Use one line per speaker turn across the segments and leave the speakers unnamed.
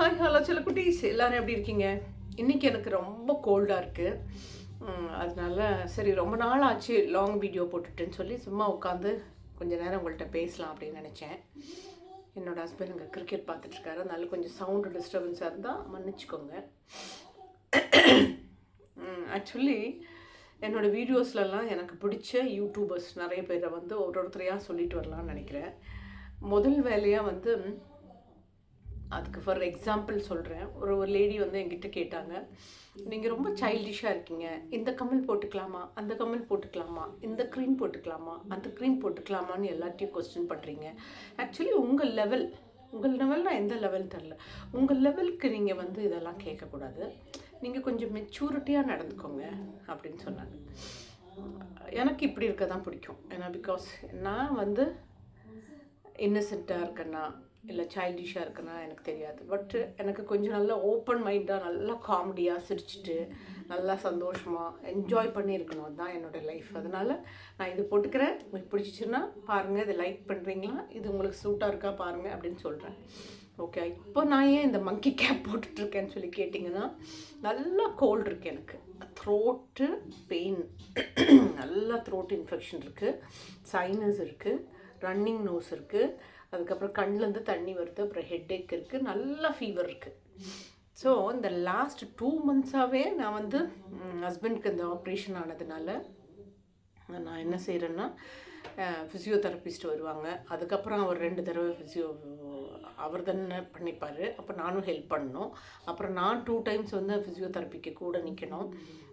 Hi hello சில குட்டீஸ் எல்லோரும் எப்படி இருக்கீங்க? இன்றைக்கி எனக்கு ரொம்ப கோல்டாக இருக்குது அதனால சரி ரொம்ப நாள் ஆச்சு லாங் வீடியோ போட்டுட்டேன்னு சொல்லி சும்மா உட்காந்து கொஞ்ச நேரம் உங்கள்கிட்ட பேசலாம் அப்படின்னு நினச்சேன். என்னோடய ஹஸ்பண்ட் இங்கே கிரிக்கெட் பார்த்துட்ருக்காரு அதனால கொஞ்சம் சவுண்டு டிஸ்டர்பன்ஸாக இருந்தால் மன்னிச்சுக்கோங்க. ஆக்சுவலி என்னோடய வீடியோஸ்லலாம் எனக்கு பிடிச்ச யூடியூபர்ஸ் நிறைய பேரை வந்து ஒரு ஒருத்தரையாக சொல்லிட்டு வரலாம்னு நினைக்கிறேன். முதல் வேலையாக வந்து அதுக்கு ஃபார் எக்ஸாம்பிள் சொல்கிறேன் ஒரு ஒரு லேடி வந்து என்கிட்ட கேட்டாங்க. நீங்கள் ரொம்ப சைல்டிஷாக இருக்கீங்க. இந்த கம்மல் போட்டுக்கலாமா? அந்த கம்மல் போட்டுக்கலாமா? இந்த க்ரீம் போட்டுக்கலாமா? அந்த க்ரீம் போட்டுக்கலாமான்னு எல்லாத்தையும் கொஸ்டின் பண்ணுறீங்க ஆக்சுவலி உங்கள் லெவல் உங்கள் லெவலில் எந்த லெவல் தெரில உங்கள் லெவலுக்கு நீங்கள் வந்து இதெல்லாம் கேட்கக்கூடாது. நீங்கள் கொஞ்சம் மெச்சூரிட்டியாக நடந்துக்கோங்க. அப்படின்னு சொன்னாங்க. எனக்கு இப்படி இருக்க தான் பிடிக்கும். ஏன்னா பிகாஸ் நான் வந்து இன்னசென்ட்டாக இருக்கேன்னா இல்லை சைல்டிஷாக இருக்குன்னா எனக்கு தெரியாது. பட் எனக்கு கொஞ்சம் நல்லா ஓப்பன் மைண்டாக நல்லா காமெடியாக சிரிச்சிட்டு நல்லா சந்தோஷமாக என்ஜாய் பண்ணியிருக்கணும். அதுதான் என்னோடய லைஃப் அதனால் நான் இது போட்டுக்கிறேன். உங்களுக்கு பிடிச்சிச்சுன்னா பாருங்கள் இதை லைக் பண்ணுறீங்களா இது உங்களுக்கு சூட்டாக இருக்கா? பாருங்கள் அப்படின்னு சொல்கிறேன் ஓகே இப்போ நான் ஏன் இந்த மங்கி கேப் போட்டுட்ருக்கேன்னு சொல்லி கேட்டிங்கன்னா நல்லா கோல்டு இருக்குது எனக்கு. த்ரோட்டு பெயின் நல்லா த்ரோட் இன்ஃபெக்ஷன் இருக்குது சைனஸ் இருக்குது ரன்னிங் நோஸ் இருக்குது அதுக்கப்புறம் கண்ணிலேருந்து தண்ணி வருது அப்புறம் ஹெட்டேக் இருக்குது நல்ல ஃபீவர் இருக்குது ஸோ இந்த லாஸ்ட் டூ மந்த்ஸாகவே நான் வந்து ஹஸ்பண்ட்க்கு இந்த ஆப்ரேஷன் ஆனதுனால நான் என்ன செய்கிறேன்னா ஃபிசியோதெரபிஸ்ட் வருவாங்க. அதுக்கப்புறம் அவர் ரெண்டு தடவை ஃபிசியோ அவர் தானே பண்ணிப்பார். அப்போ நானும் ஹெல்ப் பண்ணணும். அப்புறம் நான் டூ டைம்ஸ் வந்து ஃபிசியோதெரப்பிக்கு கூட நிற்கணும்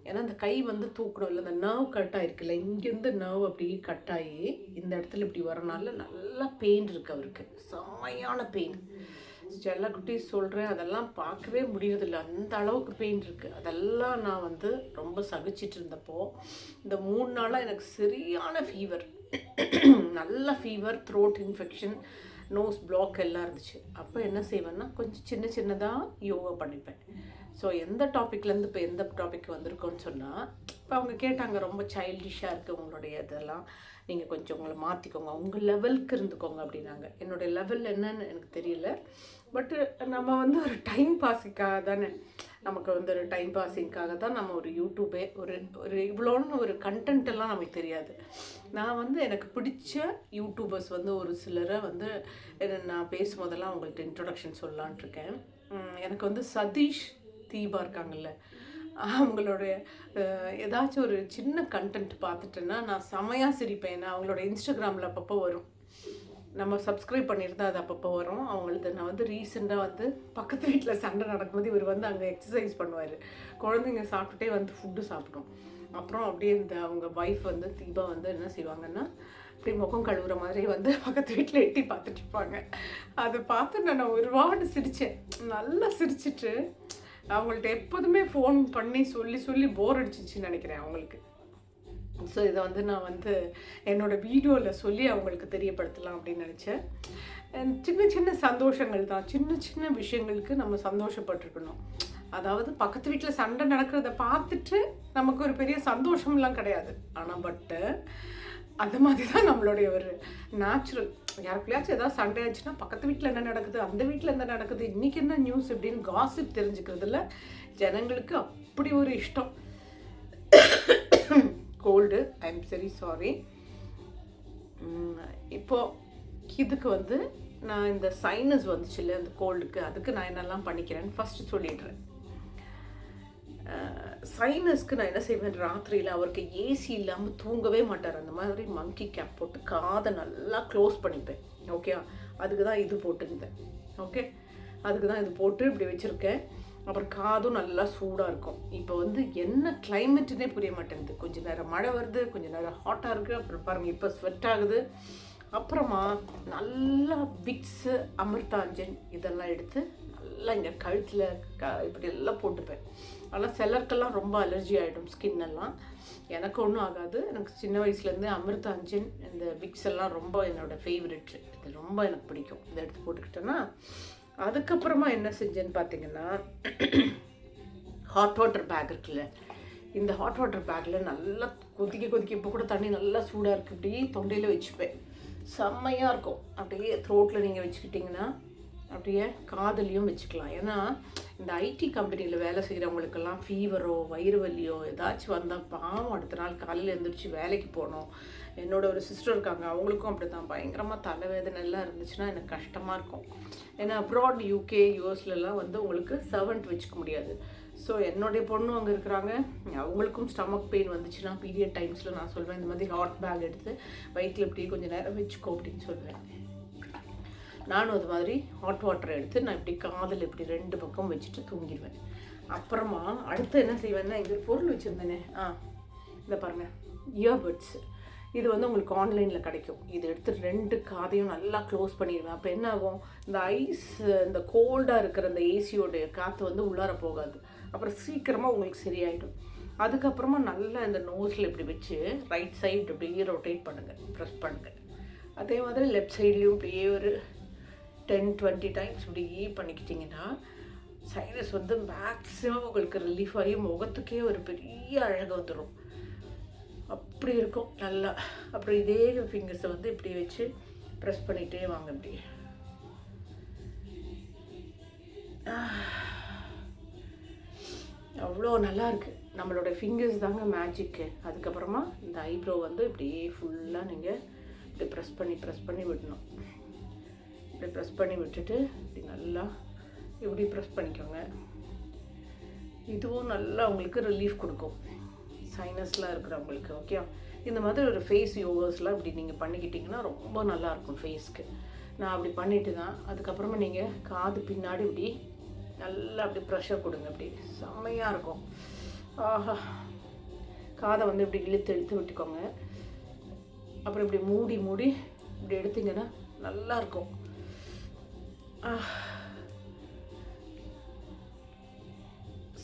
ஏன்னா இந்த கை வந்து தூக்கணும். இல்லை அந்த நர்வ் கட் ஆகிருக்குல்ல இங்கேருந்து நர்வ் அப்படியே கட் ஆகி இந்த இடத்துல இப்படி வரனால நல்லா பெயின் இருக்குது அவருக்கு. செம்மையான பெயின் எல்லா குட்டீஸ் சொல்கிறேன் அதெல்லாம் பார்க்கவே முடியறதில்ல. அந்த அளவுக்கு பெயின் இருக்குது அதெல்லாம் நான் வந்து ரொம்ப சகிச்சிட்டு இருந்தப்போ இந்த மூணு நாளாக எனக்கு சரியான ஃபீவர் நல்ல fever throat infection nose block எல்லாம் இருந்துச்சு. அப்போ என்ன செய்வேன்னா கொஞ்சம் சின்ன சின்னதாக யோகா பண்ணிப்பேன். ஸோ எந்த டாப்பிக்லேருந்து இப்போ எந்த டாபிக் வந்திருக்கோன்னு சொன்னால் இப்போ அவங்க கேட்டாங்க ரொம்ப சைல்டிஷாக இருக்குது உங்களுடைய இதெல்லாம். நீங்கள் கொஞ்சம் உங்களை மாற்றிக்கோங்க உங்கள் லெவலுக்கு இருந்துக்கோங்க அப்படின்னாங்க. என்னுடைய லெவல் என்னன்னு எனக்கு தெரியல. பட்டு நம்ம வந்து ஒரு டைம் பாஸுக்காக தானே நமக்கு வந்து ஒரு டைம் பாஸிங்க்காக தான் நம்ம ஒரு யூடியூபே ஒரு ஒரு இவ்வளோன்னு ஒரு கண்டென்ட் எல்லாம் நமக்கு தெரியாது. நான் வந்து எனக்கு பிடிச்ச யூடியூபர்ஸ் வந்து ஒரு சிலரை வந்து நான் பேசும்போதெல்லாம் அவங்கள்ட்ட இன்ட்ரொடக்ஷன் சொல்லலான் இருக்கேன். எனக்கு வந்து சதீஷ் தீபா இருக்காங்கல்ல அவங்களுடைய ஏதாச்சும் ஒரு சின்ன கண்டென்ட் பார்த்துட்டேன்னா நான் செமையாக சிரிப்பேன். நான் அவங்களோட இன்ஸ்டாகிராமில் அப்பப்போ வரும். நம்ம சப்ஸ்கிரைப் பண்ணியிருந்தா அது அப்பப்போ வரும். அவங்களுக்கு நான் வந்து ரீசெண்டாக வந்து பக்கத்து வீட்டில் சண்டை நடக்கும்போது இவர் வந்து அங்கே எக்ஸசைஸ் பண்ணுவார். குழந்தைங்க சாப்பிட்டுட்டே வந்து ஃபுட்டு சாப்பிடும். அப்புறம் அப்படியே இந்த அவங்க ஒய்ஃப் வந்து தீபா வந்து என்ன செய்வாங்கன்னா அப்படி முகம் கழுவுற மாதிரி வந்து பக்கத்து வீட்டில் எட்டி பார்த்துட்டு இருப்பாங்க. அதை பார்த்து நான் ஒருபாடு சிரித்தேன் நல்லா சிரிச்சிட்டு அவங்கள்ட்ட எப்போதுமே ஃபோன் பண்ணி சொல்லி சொல்லி போர் அடிச்சிச்சுன்னு நினைக்கிறேன் அவங்களுக்கு. ஸோ இதை வந்து நான் வந்து என்னோடய வீடியோவில் சொல்லி அவங்களுக்கு தெரியப்படுத்தலாம் அப்படின்னு நினச்சேன். சின்ன சின்ன சந்தோஷங்கள் தான். சின்ன சின்ன விஷயங்களுக்கு நம்ம சந்தோஷப்பட்டிருக்கணும். அதாவது பக்கத்து வீட்டில் சண்டை நடக்கிறத பார்த்துட்டு நமக்கு ஒரு பெரிய சந்தோஷம்லாம் கிடையாது. ஆனால் பட்டு அந்த மாதிரி தான் நம்மளுடைய ஒரு நேச்சுரல் யாருக்குள்ளாச்சும் ஏதாவது சண்டை ஆச்சுன்னா பக்கத்து வீட்டில் என்ன நடக்குது அந்த வீட்டில் என்ன நடக்குது இன்றைக்கி என்ன நியூஸ் இப்படின்னு காசிப் தெரிஞ்சுக்கிறதுல ஜனங்களுக்கு அப்படி ஒரு இஷ்டம். கோல்டு ஐ எம் சரி சாரி இப்போது இதுக்கு வந்து நான் இந்த சைனஸ் வந்துச்சு இல்லை அந்த கோல்டுக்கு அதுக்கு நான் என்னெல்லாம் பண்ணிக்கிறேன்னு ஃபஸ்ட்டு சொல்லிடுறேன். சைனஸ்க்கு நான் என்ன செய்வேன்? ராத்திரியில் அவருக்கு ஏசி இல்லாமல் தூங்கவே மாட்டார். அந்த மாதிரி மங்கி கேப் போட்டு காதை நல்லா க்ளோஸ் பண்ணிப்பேன். ஓகே அதுக்கு தான் இது போட்டுருந்தேன். ஓகே அதுக்கு தான் இது போட்டு இப்படி வச்சுருக்கேன். அப்புறம் காதும் நல்லா சூடாக இருக்கும். இப்போ வந்து என்ன கிளைமேட்டுனே புரிய மாட்டேங்குது. கொஞ்சம் நேரம் மழை வருது கொஞ்சம் நேரம் ஹாட்டாக இருக்குது அப்புறம் பாருங்கள் இப்போ ஸ்வெட் ஆகுது. அப்புறமா நல்லா விக்ஸு அமிர்தாஞ்சன் இதெல்லாம் எடுத்து நல்லா இங்கே கழுத்தில் க இப்படி எல்லாம் போட்டுப்பேன். ஆனால் சிலருக்கெல்லாம் ரொம்ப அலர்ஜி ஆகிடும் ஸ்கின் எல்லாம். எனக்கு ஒன்றும் ஆகாது. எனக்கு சின்ன வயசுலேருந்தே அமிர்தாஞ்சன் இந்த விக்ஸ் எல்லாம் ரொம்ப என்னோடய ஃபேவரெட்டு இது ரொம்ப எனக்கு பிடிக்கும். இதை எடுத்து போட்டுக்கிட்டேன்னா அதுக்கப்புறமா என்ன செஞ்சேன்னு பார்த்தீங்கன்னா ஹாட் வாட்டர் பேக் இருக்குல்ல. இந்த ஹாட் வாட்டர் பேக்கில் நல்லா கொதிக்க கொதிக்க இப்போ கூட தண்ணி நல்லா சூடாக இருக்குது அப்படியே தொண்டையில் வச்சுப்பேன். செம்மையாக இருக்கும். அப்படியே த்ரோட்டில் நீங்கள் வச்சுக்கிட்டிங்கன்னா அப்படியே காதலியும் வச்சுக்கலாம். ஏன்னா இந்த ஐடி கம்பெனியில் வேலை செய்கிறவங்களுக்கெல்லாம் ஃபீவரோ வயிறு வலியோ ஏதாச்சும் வந்தால் பாவம் அடுத்த நாள் காலையில் எழுந்திரிச்சு வேலைக்கு போகணும். என்னோட ஒரு சிஸ்டர் இருக்காங்க அவங்களுக்கும் அப்படி தான் பயங்கரமாக தலைவேதனை எல்லாம் இருந்துச்சுன்னா எனக்கு கஷ்டமாக இருக்கும். ஏன்னா அப்ராட் யூகே யூஎஸ்லலாம் வந்து உங்களுக்கு சர்வெண்ட் வச்சுக்க முடியாது. ஸோ என்னுடைய பொண்ணு அங்கே இருக்கிறாங்க. அவங்களுக்கும் ஸ்டமக் பெயின் வந்துச்சுன்னா பீரியட் டைம்ஸில் நான் சொல்வேன் இந்த மாதிரி ஹாட் பேக் எடுத்து வயிற்றில் இப்படியே கொஞ்சம் நேரம் வச்சுக்கோ அப்படின்னு சொல்லுவேன் நானும் அது மாதிரி ஹாட் வாட்டர் எடுத்து நான் இப்படி காதில் இப்படி ரெண்டு பக்கம் வச்சுட்டு தூங்கிடுவேன். அப்புறமா அடுத்து என்ன செய்வேன்னா இது பொருள் வச்சுருந்தேனே. ஆ இதை பாருங்கள் இயர்பட்ஸ் இது வந்து உங்களுக்கு ஆன்லைனில் கிடைக்கும். இது எடுத்து ரெண்டு காதையும் நல்லா க்ளோஸ் பண்ணிடுவேன். அப்போ என்ன ஆகும்? இந்த ஐஸ் இந்த கோல்டாக இருக்கிற அந்த ஏசியோடைய காற்று வந்து உள்ளார போகாது. அப்புறம் சீக்கிரமாக உங்களுக்கு சரியாயிடும். அதுக்கப்புறமா நல்லா இந்த நோஸில் இப்படி வச்சு ரைட் சைடு இப்படியே ரொட்டேட் பண்ணுங்கள் ப்ரெஸ் பண்ணுங்கள் அதே மாதிரி லெஃப்ட் சைட்லேயும் இப்படியே ஒரு டென் டுவெண்ட்டி டைம்ஸ் இப்படி பண்ணிக்கிட்டிங்கன்னா சைனஸ் வந்து மேக்ஸிமம் உங்களுக்கு ரிலீஃப் ஆகி முகத்துக்கே ஒரு பெரிய அழகு வந்துடும் அப்படி இருக்கும் நல்லா. அப்புறம் இதே ஃபிங்கர்ஸை வந்து இப்படி வச்சு ப்ரெஸ் பண்ணிகிட்டே வாங்க இப்படி அவ்வளோ நல்லாயிருக்கு நம்மளோட ஃபிங்கர்ஸ் தாங்க மேஜிக்கு அதுக்கப்புறமா இந்த ஐப்ரோ வந்து இப்படியே ஃபுல்லாக நீங்கள் இப்படி ப்ரெஸ் பண்ணி ப்ரெஸ் பண்ணி விடணும். இப்படி ப்ரெஸ் பண்ணி விட்டுட்டு இப்படி நல்லா இப்படி ப்ரெஸ் பண்ணிக்கோங்க. இதுவும் நல்லா உங்களுக்கு ரிலீஃப் கொடுக்கும். சைனஸ்லாம் இருக்கிறவங்களுக்கு ஓகே இந்த மாதிரி ஒரு ஃபேஸ் யோகாஸ்லாம் இப்படி நீங்கள் பண்ணிக்கிட்டிங்கன்னா ரொம்ப நல்லாயிருக்கும் ஃபேஸ்க்கு நான் அப்படி பண்ணிட்டு தான் அதுக்கப்புறமா நீங்கள் காது பின்னாடி இப்படி நல்லா அப்படி ப்ரெஷர் கொடுங்க. அப்படி செம்மையாக இருக்கும். ஆஹா. காதை வந்து இப்படி இழுத்து இழுத்து விட்டுக்கோங்க. அப்புறம் இப்படி மூடி மூடி இப்படி எடுத்தீங்கன்னா நல்லா இருக்கும்.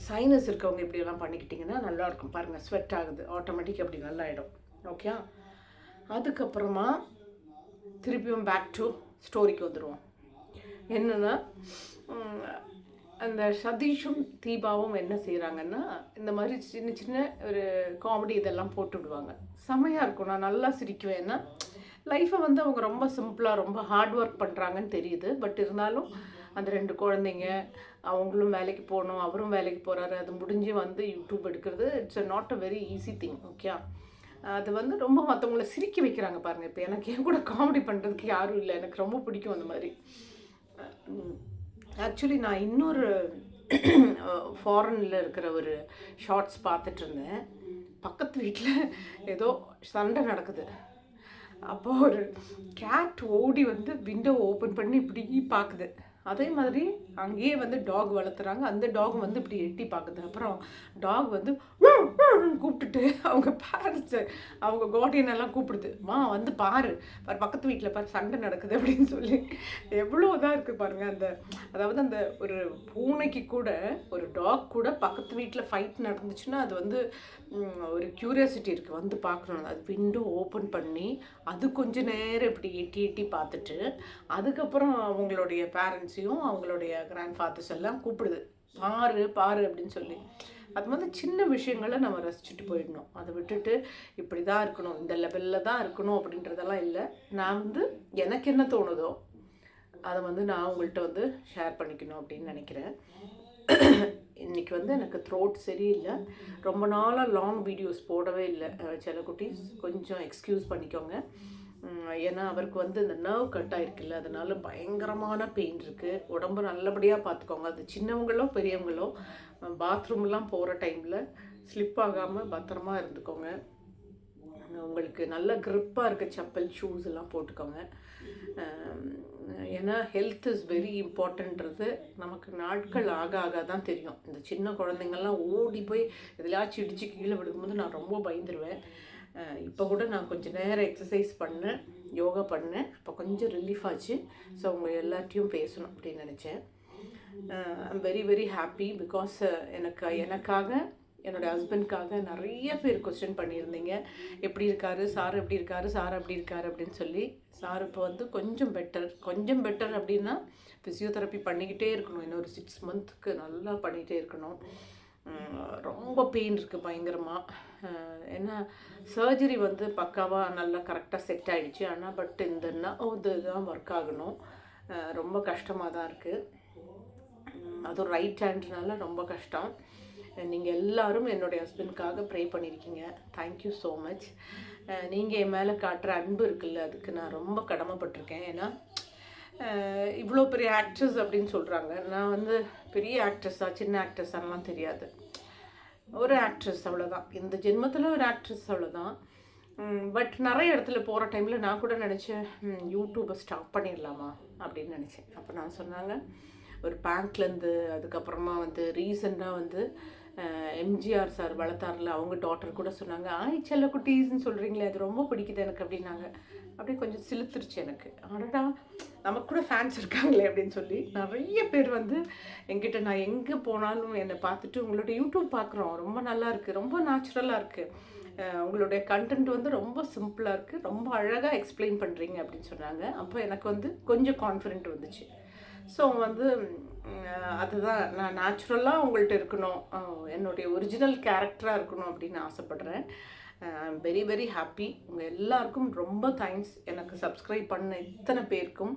சைனஸ் இருக்கவங்க இப்படியெல்லாம் பண்ணிக்கிட்டிங்கன்னா நல்லா இருக்கும் பாருங்கள் ஸ்வெட் ஆகுது. ஆட்டோமேட்டிக் அப்படி நல்லா ஆகிடும் ஓகே அதுக்கப்புறமா திருப்பியும் பேக் டு ஸ்டோரிக்கு வந்துடுவோம் என்னென்னா அந்த சதீஷும் தீபாவும் என்ன செய்கிறாங்கன்னா இந்த மாதிரி சின்ன சின்ன ஒரு காமெடி இதெல்லாம் போட்டு விடுவாங்க. செம்மையாக இருக்கும். நான் நல்லா சிரிக்குவேன்னா லைஃப்பை வந்து அவங்க ரொம்ப சிம்பிளாக ரொம்ப ஹார்ட் ஒர்க் பண்ணுறாங்கன்னு தெரியுது. பட் இருந்தாலும் அந்த ரெண்டு குழந்தைங்க அவங்களும் வேலைக்கு போகணும் அவரும் வேலைக்கு போகிறாரு அது முடிஞ்சு வந்து யூடியூப் எடுக்கிறது it's a not a very easy thing okay அது வந்து ரொம்ப மற்றவங்கள சிரிக்க வைக்கிறாங்க பாருங்கள் இப்போ எனக்கு என் கூட காமெடி பண்ணுறதுக்கு யாரும் இல்லை. எனக்கு ரொம்ப பிடிக்கும் அந்த மாதிரி. ஆக்சுவலி நான் இன்னொரு ஃபாரினில் இருக்கிற ஒரு ஷார்ட்ஸ் பார்த்துட்டு இருந்தேன். பக்கத்து வீட்டில் ஏதோ சண்டை நடக்குது. அப்போ ஒரு கேட் ஓடி வந்து விண்டோ ஓப்பன் பண்ணி இப்படி பார்க்குது அதே மாதிரி அங்கேயே வந்து டாக் வளர்த்துறாங்க. அந்த டாக் வந்து இப்படி எட்டி பார்க்குது. அப்புறம் டாக் வந்து கூப்பிட்டுட்டு அவங்க பேரண்ட்ஸு அவங்க கார்டியன் கூப்பிடுது. மா வந்து பாரு. பாரு பக்கத்து வீட்டில் பாரு சண்டை நடக்குது அப்படின்னு சொல்லி. எவ்வளோ இதாக இருக்குது பாருங்கள் அந்த அதாவது அந்த ஒரு பூனைக்கு கூட ஒரு டாக் கூட பக்கத்து வீட்டில் ஃபைட் நடந்துச்சுன்னா அது வந்து ஒரு க்யூரியாசிட்டி இருக்குது வந்து பார்க்கணும். அது விண்டோ ஓப்பன் பண்ணி அது கொஞ்சம் நேரம் இப்படி எட்டி எட்டி பார்த்துட்டு அதுக்கப்புறம் அவங்களுடைய பேரண்ட்ஸ் பேரண்ட்ஸையும் அவங்களுடைய கிராண்ட் ஃபாதர்ஸ் எல்லாம் கூப்பிடுது. பாரு பாரு அப்படின்னு சொல்லி. அது வந்து சின்ன விஷயங்களை நம்ம ரசிச்சுட்டு போயிடணும். அதை விட்டுட்டு இப்படி தான் இருக்கணும் இந்த லெவலில் தான் இருக்கணும் அப்படின்றதெல்லாம் இல்லை. நான் வந்து எனக்கு என்ன தோணுதோ அதை வந்து நான் உங்கள்கிட்ட வந்து ஷேர் பண்ணிக்கணும் அப்படின்னு நினைக்கிறேன். இன்றைக்கி வந்து எனக்கு த்ரோட் சரியில்லை. ரொம்ப நாளாக லாங் வீடியோஸ் போடவே இல்லை. சில குட்டீஸ் கொஞ்சம் எக்ஸ்கியூஸ் பண்ணிக்கோங்க. ஏன்னா அவருக்கு வந்து இந்த நர்வ் கட் ஆகிருக்குல்ல அதனால பயங்கரமான பெயின் இருக்குது உடம்பு நல்லபடியாக பார்த்துக்கோங்க அது சின்னவங்களோ பெரியவங்களோ பாத்ரூம்லாம் போகிற டைமில் ஸ்லிப் ஆகாமல் பத்திரமா இருந்துக்கோங்க. உங்களுக்கு நல்ல க்ரிப்பாக இருக்க செப்பல் ஷூஸ் எல்லாம் போட்டுக்கோங்க. ஏன்னா ஹெல்த் இஸ் வெரி இம்பார்ட்டன்றது நமக்கு நாட்கள் ஆக ஆக தான் தெரியும். இந்த சின்ன குழந்தைங்கள்லாம் ஓடி போய் எதுலையாச்சும் இடிச்சு கீழே விடுக்கும்போது நான் ரொம்ப பயந்துருவேன். இப்போ கூட நான் கொஞ்சம் நேரம் எக்ஸசைஸ் பண்ணேன் யோகா பண்ணேன். அப்போ கொஞ்சம் ரிலீஃப் ஆச்சு. ஸோ அவங்க எல்லாத்தையும் பேசணும் அப்படின்னு நினச்சேன். I'm very very happy because எனக்கு எனக்காக என்னோடய ஹஸ்பண்ட்காக நிறைய பேர் கொஸ்டின் பண்ணியிருந்தீங்க. எப்படி இருக்காரு? சார் எப்படி இருக்காரு? சார் எப்படி இருக்காரு அப்படின்னு சொல்லி. சார் இப்போ வந்து கொஞ்சம் பெட்டர் கொஞ்சம் பெட்டர் அப்படின்னா ஃபிசியோதெரப்பி பண்ணிக்கிட்டே இருக்கணும். இன்னொரு சிக்ஸ் மந்த்துக்கு நல்லா பண்ணிகிட்டே இருக்கணும். ரொம்ப பெயின் இருக்குது பயங்கரமாக ஏன்னா சர்ஜரி வந்து பக்காவாக நல்லா கரெக்டாக செட் ஆகிடுச்சு ஆனால் பட் இந்த இது தான் ஒர்க் ஆகணும். ரொம்ப கஷ்டமாக தான் இருக்குது அதுவும் ரைட் ஹேண்ட்னால ரொம்ப கஷ்டம். நீங்கள் எல்லாரும் என்னுடைய ஹஸ்பண்ட்காக ப்ரே பண்ணியிருக்கீங்க தேங்க்யூ ஸோ மச் நீங்கள் என் மேலே காட்டுற அன்பு இருக்குல்ல அதுக்கு நான் ரொம்ப கடமைப்பட்டிருக்கேன். ஏன்னா இவ்வளோ பெரிய ஆக்ட்ரஸ் அப்படின்னு சொல்கிறாங்க நான் வந்து பெரிய ஆக்ட்ரஸாக சின்ன ஆக்ட்ரஸான்லாம் தெரியாது. ஒரு ஆக்ட்ரஸ் அவ்வளோதான் இந்த ஜென்மத்தில் ஒரு ஆக்ட்ரஸ் அவ்வளோதான் பட் நிறைய இடத்துல போகிற டைமில் நான் கூட நினச்சேன் யூடியூப்பை ஸ்டாப் பண்ணிடலாமா? அப்படின்னு நினச்சேன். அப்போ நான் சொன்னாங்க ஒரு பேங்க்லேருந்து அதுக்கப்புறமா வந்து ரீசெண்டாக வந்து எம்ஜிஆர் சார் வளர்த்தாரில் அவங்க டாட்டர் கூட சொன்னாங்க ஆய் செல்ல குட்டீஸ்ன்னு சொல்கிறீங்களே அது ரொம்ப பிடிக்குது எனக்கு அப்படின்னாங்க. அப்படியே கொஞ்சம் சிலுத்துருச்சு எனக்கு. அடடா நமக்கு கூட ஃபேன்ஸ் இருக்காங்களே அப்படின்னு சொல்லி நிறைய பேர் வந்து என்கிட்ட நான் எங்கே போனாலும் என்னை பார்த்துட்டு உங்களோட யூடியூப் பார்க்குறோம். ரொம்ப நல்லா இருக்குது ரொம்ப நேச்சுரலாக இருக்குது உங்களுடைய கண்டென்ட் வந்து ரொம்ப சிம்பிளாக இருக்குது ரொம்ப அழகாக எக்ஸ்பிளைன் பண்ணுறீங்க அப்படின்னு சொன்னாங்க. அப்போ எனக்கு வந்து கொஞ்சம் கான்ஃபிடென்ட் வந்துச்சு. ஸோ வந்து அதுதான் நான் நேச்சுரலாக அவங்கள்ட்ட இருக்கணும். என்னுடைய ஒரிஜினல் கேரக்டராக இருக்கணும் அப்படின்னு ஆசைப்பட்றேன். வெரி வெரி ஹாப்பி உங்கள் எல்லாருக்கும் ரொம்ப தேங்க்ஸ் எனக்கு சப்ஸ்கிரைப் பண்ண இத்தனை பேருக்கும்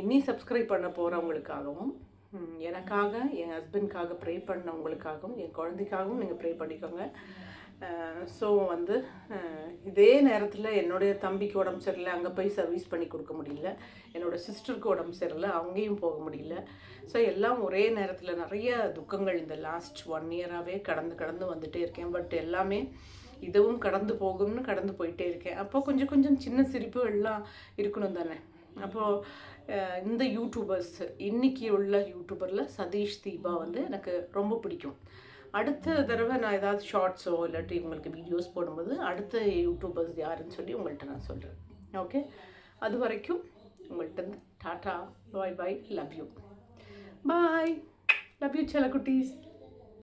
இனி சப்ஸ்கிரைப் பண்ண போகிறவங்களுக்காகவும் எனக்காக என் ஹஸ்பண்ட்காக ப்ரே பண்ணவங்களுக்காகவும் என் குழந்தைக்காகவும் நீங்கள் ப்ரே பண்ணிக்கோங்க. ஸோ வந்து இதே நேரத்தில் என்னுடைய தம்பிக்கு உடம்பு சரியில்லை அங்கே போய் சர்வீஸ் பண்ணி கொடுக்க முடியல. என்னோடய சிஸ்டருக்கு உடம்பு சரியில்லை அங்கேயும் போக முடியல. ஸோ எல்லாம் ஒரே நேரத்தில் நிறைய துக்கங்கள் இந்த லாஸ்ட் ஒன் இயராகவே கடந்து கடந்து வந்துட்டே இருக்கேன். பட் எல்லாமே இதுவும் கடந்து போகும்னு கடந்து போயிட்டே இருக்கேன். அப்போ கொஞ்சம் கொஞ்சம் சின்ன சிரிப்புகள்லாம் இருக்கணும் தானே. அப்போது இந்த யூடியூபர்ஸ் இன்னைக்கு உள்ள யூடியூபரில் சதீஷ் தீபா வந்து எனக்கு ரொம்ப பிடிக்கும். அடுத்த தடவை நான் ஏதாவது ஷார்ட்ஸோ இல்லாட்டி உங்களுக்கு வீடியோஸ் போடும்போது அடுத்த யூடியூபர்ஸ் யாருன்னு சொல்லி உங்கள்கிட்ட நான் சொல்கிறேன் ஓகே அது வரைக்கும் உங்கள்கிட்ட இருந்து tata bye bye love you bye love you செல குட்டீஸ்